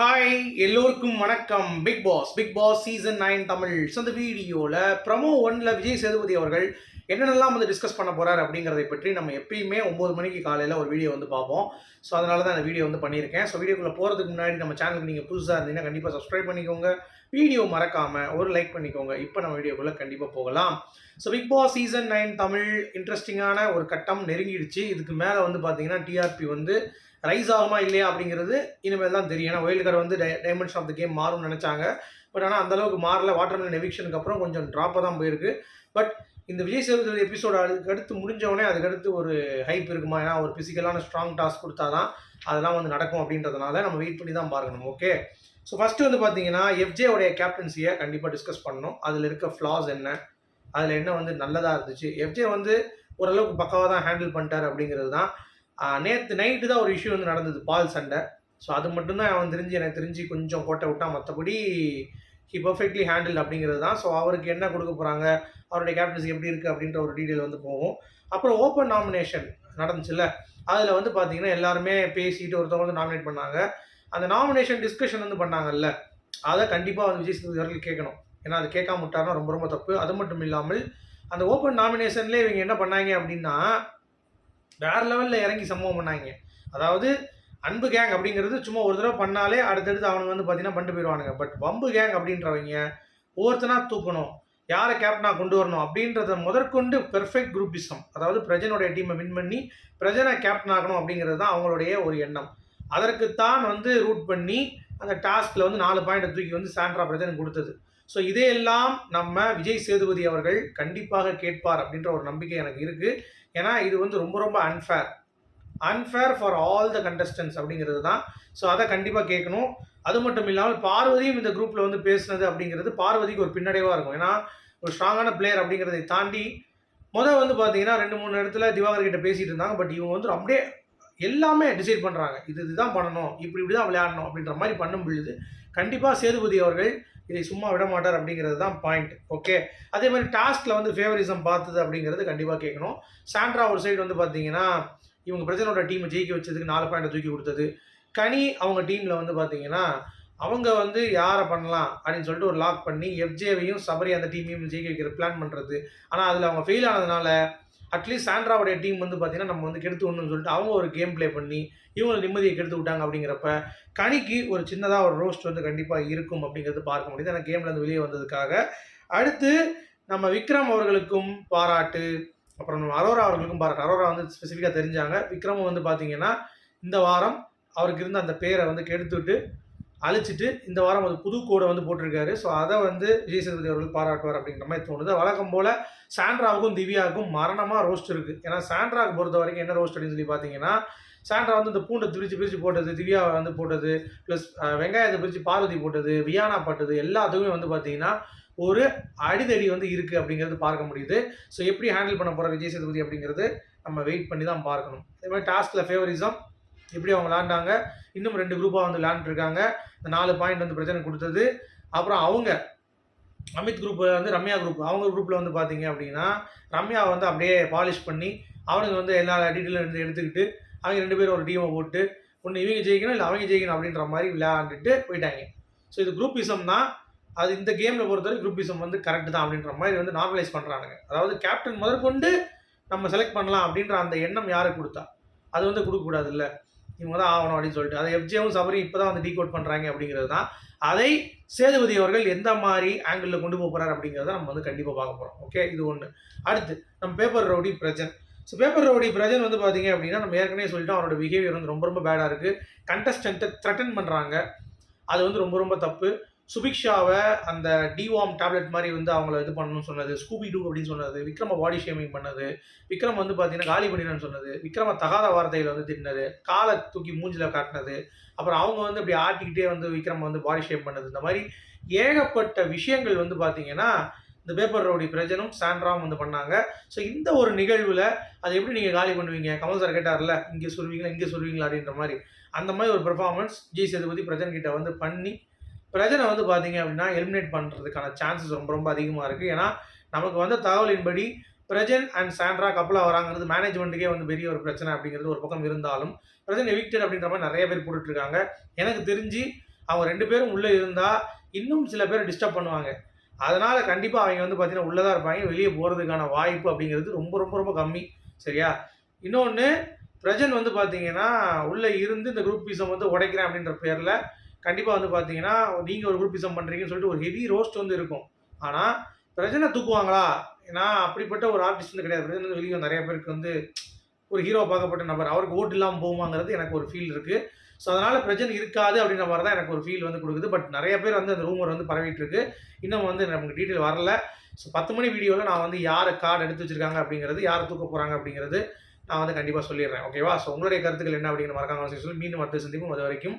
Hi எல்லோருக்கும் வணக்கம். Bigg Boss Bigg Boss season nine Tamil so அந்த வீடியோவில் ப்ரமோ ஒன்ல விஜய் சேதுபதி அவர்கள் என்னென்னலாம் வந்து டிஸ்கஸ் பண்ண போகிறார் அப்படிங்கிறதை பற்றி நம்ம எப்பயுமே ஒம்பது மணிக்கு காலையில் ஒரு வீடியோ வந்து பார்ப்போம். ஸோ அதனால தான் அந்த வீடியோ வந்து பண்ணியிருக்கேன். ஸோ வீடியோக்குள்ளே போகிறதுக்கு முன்னாடி நம்ம சேனலுக்கு நீங்கள் புதுசாக இருந்தீங்கன்னா கண்டிப்பாக சப்ஸ்கிரைப் பண்ணிக்கோங்க. வீடியோ மறக்காமல் ஒரு லைக் பண்ணிக்கோங்க. இப்போ நம்ம வீடியோக்குள்ளே கண்டிப்பாக போகலாம். So Bigg Boss season nine Tamil இன்ட்ரெஸ்டிங்கான ஒரு கட்டம் நெருங்கிடுச்சு. இதுக்கு மேலே வந்து பார்த்தீங்கன்னா டிஆர்பி வந்து ரைஸ் ஆகுமா இல்லையா அப்படிங்கிறது இனிமேல் தான் தெரியும். ஏன்னா ஒயில்டு கார்டு வந்து டைமென்ஷன் ஆஃப் த கேம் மாறும்னு நினச்சாங்க. பட் ஆனால் அந்தளவுக்கு மாறல. வாட்டர்மெலன் எவிக்ஷனுக்கு அப்புறம் கொஞ்சம் ட்ராப்பாக தான் போயிருக்கு. பட் இந்த விஜய் சேதுபதி எபிசோடு அதுக்கு அடுத்து முடிஞ்சவொடனே அதுக்கடுத்து ஒரு ஹைப் இருக்குமா? ஏன்னா ஒரு ஃபிசிக்கலான ஸ்ட்ராங் டாஸ்க் கொடுத்தா தான் அதெல்லாம் வந்து நடக்கும் அப்படின்றதுனால நம்ம வெயிட் பண்ணி தான் பார்க்கணும். ஓகே ஸோ ஃபஸ்ட்டு வந்து பார்த்தீங்கன்னா எஃப்ஜேவுடைய கேப்டன்சியை கண்டிப்பாக டிஸ்கஸ் பண்ணணும். அதில் இருக்க ஃப்ளாஸ் என்ன? அதில் என்ன வந்து நல்லதாக இருந்துச்சு? எஃப்ஜே வந்து ஓரளவுக்கு பக்காவாக தான் ஹேண்டில் பண்ணிட்டார் அப்படிங்கிறது தான் நேற்று நைட்டு தான் ஒரு இஷ்யூ வந்து நடந்தது பால் சண்டை. ஸோ அது மட்டும்தான் அவன் தெரிஞ்சு எனக்கு தெரிஞ்சு கொஞ்சம் கோட்டை விட்டான் மற்றபடி ஹி பர்ஃபெக்ட்லி ஹேண்டில் அப்படிங்கிறது தான். ஸோ அவருக்கு என்ன கொடுக்க போகிறாங்க அவருடைய கேப்டன்சி எப்படி இருக்குது அப்படின்ற ஒரு டீட்டெயில் வந்து போகும். அப்புறம் ஓப்பன் நாமினேஷன் நடந்துச்சுல்ல அதில் வந்து பார்த்தீங்கன்னா எல்லாருமே பேசிட்டு ஒருத்தவங்க வந்து நாமினேட் பண்ணாங்க. அந்த நாமினேஷன் டிஸ்கஷன் வந்து பண்ணாங்கல்ல அதை கண்டிப்பாக வந்து விஜய் சேதுபதி அவர்கள் கேட்கணும். ஏன்னா அது கேட்காம விட்டாருன்னா ரொம்ப ரொம்ப தப்பு. அது மட்டும் இல்லாமல் அந்த ஓப்பன் நாமினேஷன்லேயே இவங்க என்ன பண்ணாங்க அப்படின்னா வேற லெவலில் இறங்கி சம்பவம் பண்ணாங்க. அதாவது அன்பு கேங் அப்படிங்கிறது சும்மா ஒரு தடவை பண்ணாலே அடுத்தடுத்து அவனுக்கு வந்து பார்த்தீங்கன்னா பண்ணிட்டு போயிடுவானுங்க பட் வம்பு கேங் அப்படின்றவங்க ஒவ்வொருத்தனா தூக்கணும். யாரை கேப்டனாக கொண்டு வரணும் அப்படின்றத முதற்கொண்டு பெர்ஃபெக்ட் குரூப்பிசம் அதாவது பிரஜனுடைய டீமை வின் பண்ணி பிரஜனை கேப்டன் ஆகணும் அப்படிங்கிறது தான் அவங்களுடைய ஒரு எண்ணம். அதற்குத்தான் வந்து ரூட் பண்ணி அந்த டாஸ்கில் வந்து நாலு பாயிண்ட் தூக்கி வந்து சாண்ட்ரா பிரதன் கொடுத்தது. ஸோ இதையெல்லாம் நம்ம விஜய் சேதுபதி அவர்கள் கண்டிப்பாக கேட்பார் அப்படின்ற ஒரு நம்பிக்கை எனக்கு இருக்குது ஏன்னா இது வந்து ரொம்ப ரொம்ப unfair unfair for all the contestants அப்படிங்கிறது தான். ஸோ அதை கண்டிப்பாக கேட்கணும். அது மட்டும் இல்லாமல் பார்வதியும் இந்த குரூப்பில் வந்து பேசுனது அப்படிங்கிறது பார்வதிக்கு ஒரு பின்னடைவாக இருக்கும். ஏன்னா ஒரு ஸ்ட்ராங்கான பிளேயர் அப்படிங்கிறதை தாண்டி முதல் வந்து பார்த்தீங்கன்னா ரெண்டு மூணு இடத்துல திவாகர் கிட்ட பேசிகிட்டு இருந்தாங்க. பட் இவங்க வந்து அப்படியே எல்லாமே டிசைட் பண்ணுறாங்க இது இதுதான் பண்ணணும் இப்படி இப்படி தான் விளையாடணும் அப்படின்ற மாதிரி பண்ணும் பொழுது கண்டிப்பாக சேதுபதி அவர்கள் இதை சும்மா விட மாட்டார் அப்படிங்கிறது தான் பாயிண்ட் ஓகே அதே மாதிரி டாஸ்கில் வந்து ஃபேவரிசம் பார்த்தது அப்படிங்கிறது கண்டிப்பாக கேட்கணும். சாண்ட்ரா ஒரு சைடு வந்து பார்த்தீங்கன்னா இவங்க பிரச்சனோட டீமை ஜெயிக்க வச்சதுக்கு நாலு பாயிண்ட் தூக்கி கொடுத்தது. கனி அவங்க டீமில் வந்து பார்த்தீங்கன்னா அவங்க வந்து யாரை பண்ணலாம் அப்படின்னு சொல்லிட்டு ஒரு லாக் பண்ணி எஃப்ஜேவையும் சபரி அந்த டீமையும் ஜெயிக்க வைக்கிற பிளான் பண்ணுறது ஆனால் அதில் அவங்க ஃபெயில் ஆனதுனால அட்லீஸ்ட் சாண்ட்ராவுடைய டீம் வந்து பார்த்தீங்கன்னா நம்ம வந்து கெடுத்து விடணும்னு சொல்லிட்டு அவங்க ஒரு கேம் ப்ளே பண்ணி இவங்க நிம்மதியை கெடுத்து விட்டாங்க அப்படிங்கிறப்ப கனிக்கு ஒரு சின்னதாக ஒரு ரோஸ்ட் வந்து கண்டிப்பாக இருக்கும் அப்படிங்கிறது பார்க்க முடியுது. ஏன்னா கேம்லேருந்து வெளியே வந்ததுக்காக. அடுத்து நம்ம விக்ரம் அவர்களுக்கும் பாராட்டு அப்புறம் நம்ம அரோரா அவர்களுக்கும் பாராட்டு. அரோரா வந்து ஸ்பெசிஃபிக்காக தெரிஞ்சாங்க. விக்ரமும் வந்து பார்த்தீங்கன்னா இந்த வாரம் அவருக்கு இருந்த அந்த பேரை வந்து கெடுத்துட்டு அழிச்சிட்டு இந்த வாரம் வந்து புது கோடை வந்து போட்டிருக்காரு. ஸோ அதை வந்து விஜய் சேதுபதி அவர்கள் பாராட்டுவார் அப்படிங்கிற மாதிரி தோணுது. வழக்கம் போல் சாண்ட்ராவுக்கும் திவ்யாவுக்கும் மரணமாக ரோஸ்ட் இருக்குது ஏன்னா சாண்ட்ராவுக்கு பொறுத்த வரைக்கும் என்ன ரோஸ்ட் அப்படின்னு சொல்லி பார்த்தீங்கன்னா சாண்ட்ரா வந்து இந்த பூண்டை பிரித்து பிரித்து போட்டது திவ்யாவை வந்து போட்டது ப்ளஸ் வெங்காயத்தை பிரித்து பார்வதி போட்டது வியானா போட்டது எல்லாத்துக்குமே வந்து பார்த்தீங்கன்னா ஒரு அடிதடி வந்து இருக்குது அப்படிங்கிறது பார்க்க முடியுது. ஸோ எப்படி ஹேண்டில் பண்ண போகிற விஜய் சேதுபதி அப்படிங்கிறது நம்ம வெயிட் பண்ணி தான் பார்க்கணும். அதே மாதிரி டாஸ்கில் ஃபேவரிசம் எப்படி அவங்க விளாண்டாங்க இன்னும் ரெண்டு குரூப்பாக வந்து விளாண்டுருக்காங்க இந்த நாலு பாயிண்ட் வந்து பிரச்சனை கொடுத்தது. அப்புறம் அவங்க அமித் குரூப் வந்து ரம்யா குரூப் அவங்க குரூப்பில் வந்து பார்த்தீங்க அப்படின்னா ரம்யா வந்து அப்படியே பாலிஷ் பண்ணி அவனுக்கு வந்து எல்லா டீட்டெயிலும் இருந்து எடுத்துக்கிட்டு அவங்க ரெண்டு பேரும் ஒரு டீமை போட்டு ஒன்று இவங்க ஜெயிக்கணும் இல்லை அவங்க ஜெயிக்கணும் அப்படின்ற மாதிரி விளையாண்டுட்டு போயிட்டாங்க. ஸோ இது குரூப்பிசம் தான். அது இந்த கேமில் பொறுத்தவரை குரூப்பிசம் வந்து கரெக்ட் தான் அப்படின்ற மாதிரி வந்து நார்மலைஸ் பண்ணுறானுங்க அதாவது கேப்டன் முதற்கொண்டு நம்ம செலக்ட் பண்ணலாம் அப்படின்ற அந்த எண்ணம் யாருக்கு கொடுத்தா? அது வந்து கொடுக்கக்கூடாது இல்லை இவங்க தான் ஆகணும் அப்படின்னு சொல்லிட்டு அதை எஃப்ஜேவும் சபரியும் இப்போ தான் வந்து டீகோட் பண்ணுறாங்க அப்படிங்கிறது தான் அதை சேதுபதி அவர்கள் எந்த மாதிரி ஆங்கிளில் கொண்டு போக போகிறார் அப்படிங்கிறத நம்ம வந்து கண்டிப்பாக பார்க்க போகிறோம் ஓகே இது ஒன்று அடுத்து நம்ம paper rowdy Prajin. So paper rowdy Prajin வந்து பார்த்தீங்க அப்படின்னா நம்ம ஏற்கனவே சொல்லிட்டோம் அவரோட பிஹேவியர் வந்து ரொம்ப ரொம்ப பேடாக இருக்குது கண்டஸ்டன்ட்டை த்ரெட்டன் பண்ணுறாங்க அது வந்து ரொம்ப ரொம்ப தப்பு. சுபிக்ஷாவை அந்த டிவாம் டேப்லெட் மாதிரி வந்து அவங்கள இது பண்ணணும்னு சொன்னது ஸ்கூபி டூ அப்படின்னு சொன்னது விக்ரம பாடி ஷேமிங் பண்ணது விக்ரம் வந்து பார்த்தீங்கன்னா காலி பண்ணிடணும்னு சொன்னது விக்ரம தகாத வார்த்தையில் வந்து திட்டினது காலை தூக்கி மூஞ்சில் காட்டினது அப்புறம் அவங்க வந்து அப்படி ஆட்டிக்கிட்டே வந்து விக்ரம் வந்து பாடி ஷேம் பண்ணது. இந்த மாதிரி ஏகப்பட்ட விஷயங்கள் வந்து பார்த்தீங்கன்னா இந்த பேப்பர் ரவுடி பிரஜனும் சாண்ட்ராவும் வந்து பண்ணாங்க. ஸோ இந்த ஒரு நிகழ்வில் அதை எப்படி நீங்கள் காலி பண்ணுவீங்க? கமல் சார் கேட்டார்ல இங்கே சொல்வீங்களா இங்கே சொல்வீங்களா அப்படின்ற மாதிரி. அந்த மாதிரி ஒரு பெர்ஃபார்மன்ஸ் ஜி சேதுபதி பிரஜன் கிட்ட வந்து பண்ணி பிரஜனை வந்து பார்த்தீங்க அப்படின்னா எலிமினேட் பண்ணுறதுக்கான சான்சஸ் ரொம்ப ரொம்ப அதிகமாக இருக்குது ஏன்னா நமக்கு வந்த தகவலின்படி பிரஜன் அண்ட் சாண்ட்ரா கப்பலாக வராங்கிறது மேனேஜ்மெண்ட்டுக்கே வந்து பெரிய ஒரு பிரச்சனை அப்படிங்கிறது ஒரு பக்கம் இருந்தாலும் பிரஜன் எவிக்டட் அப்படின்ற மாதிரி நிறைய பேர் போட்டுட்ருக்காங்க. எனக்கு தெரிஞ்சு அவங்க ரெண்டு பேரும் உள்ளே இருந்தால் இன்னும் சில பேர் டிஸ்டர்ப் பண்ணுவாங்க. அதனால் கண்டிப்பாக அவங்க வந்து பார்த்திங்கன்னா உள்ளே தான் இருப்பாங்க வெளியே போகிறதுக்கான வாய்ப்பு அப்படிங்கிறது ரொம்ப ரொம்ப ரொம்ப கம்மி. சரியா? இன்னொன்று பிரஜன் வந்து பார்த்தீங்கன்னா உள்ளே இருந்து இந்த குரூப் பீஸை வந்து உடைக்கிறேன் அப்படின்ற பேரில் கண்டிப்பாக வந்து பார்த்தீங்கன்னா நீங்கள் ஒரு குரூப்பிசம் பண்ணுறீங்கன்னு சொல்லிட்டு ஒரு ஹெவி ரோஸ்ட் வந்து இருக்கும். ஆனால் பிரஜனை தூக்குவாங்களா? ஏன்னா அப்படிப்பட்ட ஒரு ஆர்டிஸ்ட் வந்து கிடையாது. பிரஜன் வந்து வெளியே நிறைய பேருக்கு வந்து ஒரு ஹீரோ பார்க்கப்பட்ட நபர் அவருக்கு ஓட்டு இல்லாமல் போகுமாங்கிறது எனக்கு ஒரு ஃபீல் இருக்குது ஸோ அதனால் பிரச்சனை இருக்காது அப்படின்ற மாதிரி தான் எனக்கு ஒரு ஃபீல் வந்து கொடுக்குது. பட் நிறைய பேர் வந்து அந்த ரூமர் வந்து பரவிட்டு இருக்கு. இன்னும் வந்து நமக்கு டீட்டெயில் வரல. ஸோ பத்து மணி வீடியோவில் நான் வந்து யார் கார்டு எடுத்து வச்சிருக்காங்க அப்படிங்கிறது யார் தூக்க போகிறாங்க அப்படிங்கிறது நான் வந்து கண்டிப்பாக சொல்லிடுறேன். ஓகேவா ஸோ உங்களுடைய கருத்துக்கள் என்ன அப்படிங்கிற மறக்காம சொல்லி மீண்டும் அடுத்த சந்திப்போம். அது வரைக்கும்